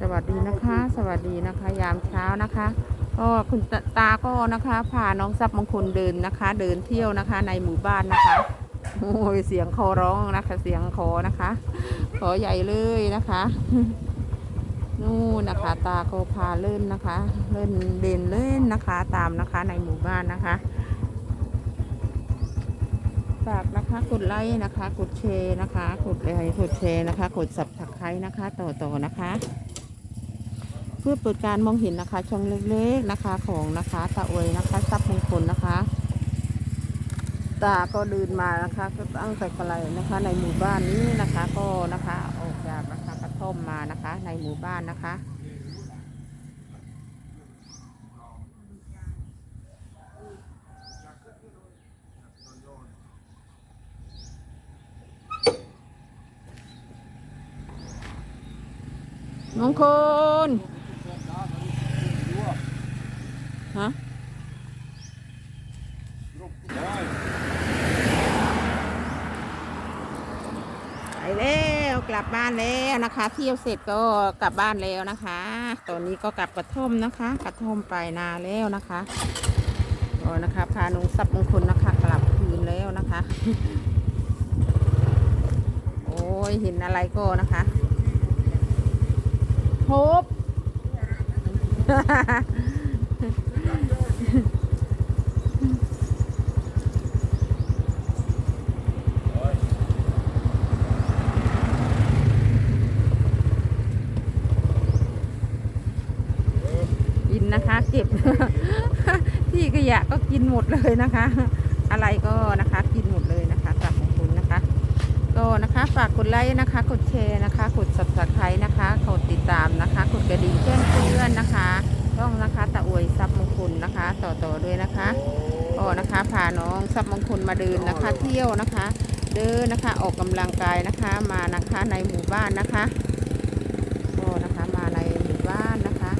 สวัสดีนะคะ สวัสดีนะคะ ยามเช้านะคะก็คุณตตาก็นะคะพาน้องซับมงคลเดินนะคะ เดินเที่ยวนะคะ ในหมู่บ้านนะคะโอ้ยเสียงคอร้องนะคะ เสียงคอนะคะขอใหญ่เลยนะคะนู่นนะคะ ตาก็พาเล่นนะคะ เล่นเดินเล่นนะคะ ตามนะคะในหมู่บ้านนะคะฝากนะคะกดไลค์นะคะ กดแชร์นะคะ กดไลค์กดแชร์นะคะ กดสับถักไครนะคะ ต่อต่อนะคะ พื่อเปิดการมองเห็นนะคะ ช่องเล็กๆนะคะของนะคะตาอวยนะคะทรัพย์มงคลนะคะ ตาก็เดินมานะคะ ก็ตั้งแต่ไกลนะคะ ในหมู่บ้านนี้นะคะ ก็นะคะออกจากนะคะกระท่อมมานะคะ ในหมู่บ้านนะคะมงคล ฮะไปแล้วกลับบ้านแล้วนะคะ เที่ยวเสร็จก็กลับบ้านแล้วนะคะ ตอนนี้ก็กลับกระท่อมนะคะ กระท่อมไปนาแล้วนะคะก็นะคะ พานุงทรัพย์มงคลนะคะ กลับคืนแล้วนะคะ โอ้ยเห็นอะไรก็นะคะพบ กินนะคะเก็บ ที่ขยะก็กินหมดเลยนะคะ อะไรก็นะคะกินหมดเลยนะคะกลับของคุณนะคะ ก็นะคะฝากกดไลค์นะคะ กดแชร์นะคะ กด subscribe นะคะ กดติดตามนะคะ กดกระดิ่งแจ้งเตือนนะคะ ต้องนะคะตะอวยทรัพย์มงคลนะคะ ต่อต่อด้วยนะคะก็นะคะพาน้องทรัพย์มงคลมาเดินนะคะ เที่ยวนะคะ เดินนะคะออกกำลังกายนะคะมานะคะในหมู่บ้านนะคะก็นะคะมาในหมู่บ้านนะคะ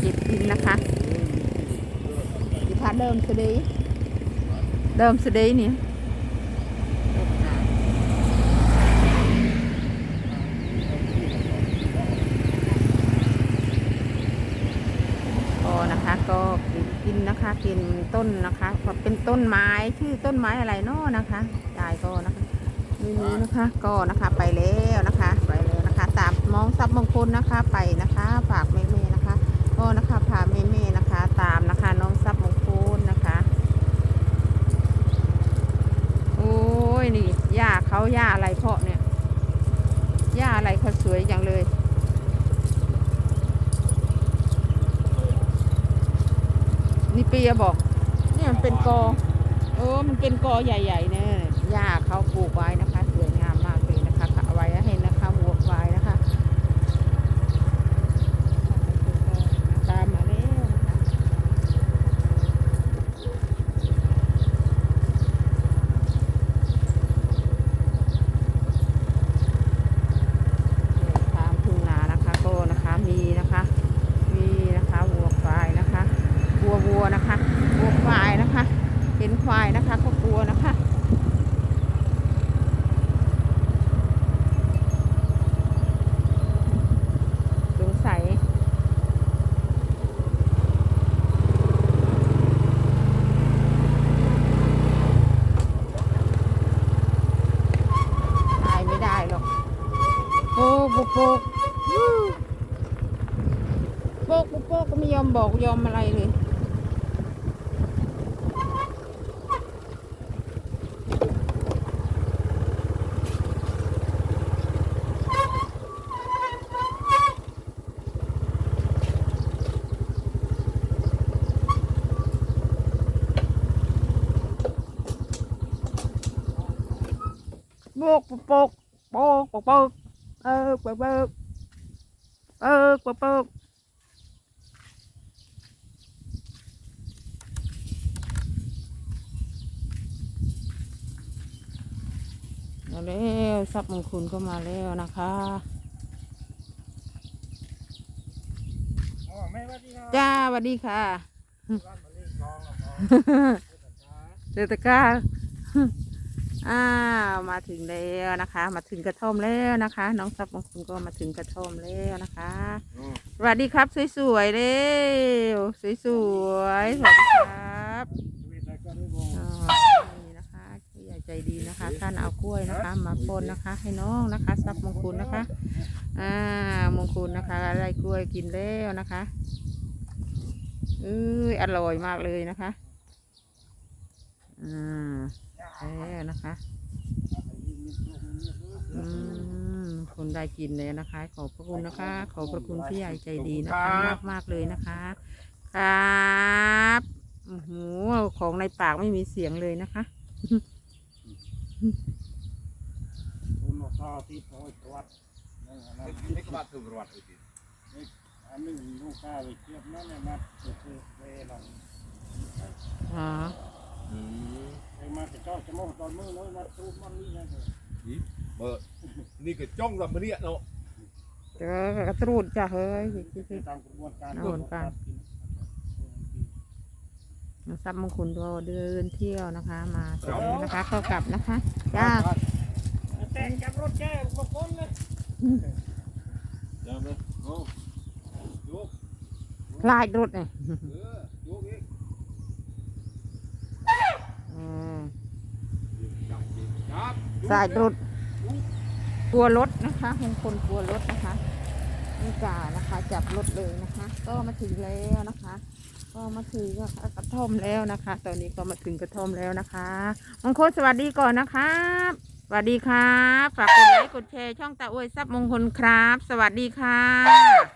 เก็บกินนะคะดิพาเดิมสดีเดิมสดีนี่ก็นะคะก็กิน กินนต้นนะคะก็เป็นต้นไม้ชื่อต้นไม้อะไรเนาะนะคะยายก็นะคะไม่รู้นะคะ ก็นะคะไปแล้วนะคะ ไปแล้วนะคะ ตามมองทรัพย์มงคลนะคะไปนะคะ ฝากแม่ๆนะคะ ก็นะคะพาแม่ๆนะคะ ตามนะคะน้องทรัพย์มงคลนะคะ โอ้ยนี่หญ้าเขาหญ้าอะไรเพาะเนี่ยหญ้าอะไรเขาสวยจังเลย นี่เปียบอก เนี่ยมันเป็นกอ เออ มันเป็นกอใหญ่ๆเนี่ยหญ้าเขาปลูกไว้นะคะสวยงามมากเลยนะคะเอาไว้ให้นะคะวัวควายนะคะ ตามมาแล้วนะคะตามทุ่งนานะคะก็นะคะมีนะคะ มีนะคะวัวควายนะคะวัววัวนะคะวัวควายนะคะ เห็นควายนะคะก็กลัวนะคะ สงสัย ตายไม่ได้หรอกโปกโป๊กโป๊กโป๊กโป๊กก็ไม่ยอมบอกยอมอะไรเลยโบกโปกโปกโปกโปกโปก เออโปกโปกเออโปกโปกมาแล้วทรัพย์มงคลก็มาแล้วนะคะอ๋อแม่สวัสดีครับจ้าสวัสดีค่ะร้านมะลิทองเหรอครับเดือตะกร้า อ้าวมาถึงแล้วนะคะ มาถึงกระท่อมแล้วนะคะ น้องซับบางคนก็มาถึงกระท่อมแล้วนะคะสวัสดีครับสวยๆเร็วสวยๆสวัสดีครับอ่านี่นะคะผู้ใหญ่ใจดีนะคะท่านเอากล้วยนะคะ มาปนนะคะ ให้น้องนะคะซับมงคลนะคะอ่ามงคลนะคะอะได้กล้วยกินแล้วนะคะเอ้ยอร่อยมากเลยนะคะอ่า แล้วนะคะอืมคนได้กินแล้วนะคะ ขอบพระคุณนะคะ ขอบพระคุณพี่ใหญ่ใจดีนะคะมากมากๆเลยนะคะ ครับโอ้โหของในปากไม่มีเสียงเลยนะคะคุณมาข้าวที่โพสต์วัดนั่นนะนี่ก็มาถึงรวดเลยทีอันหนึ่งลูกข้าวไปเทียบนั่นเนี่ยนะคือ เวลาอ๋ออืมไอ้มาจะเจ้าจะโมตอนมือเลยมาตูมันนี่นะเบอร์นี่ก็จ้องกับมันเนี่ยเนาะเจอกระตรูดจ้ะเฮ้ยตามกระบวนการกระบวนการซับมงคลก็เดินเที่ยวนะคะ มาตรงนี้นะคะเข้ากลับนะคะจ้าแต่งจับรถแก้บางคนเลยจำไหมโอ้ยกลายรถเนี่ยเออยกอีก อืม จับจับ สายรถกลัวรถนะคะมงคลกลัวรถนะคะม่กล้านะคะ จับรถเลยนะคะ ก็มาถึงแล้วนะคะ ก็มาถึงกระท่อมแล้วนะคะ ตอนนี้ก็มาถึงกระท่อมแล้วนะคะมงคลสวัสดีก่อนนะครับสวัสดีครับฝากกดไลค์กดแชร์ช่องตาอวยซับมงคลครับ สวัสดีค่ะ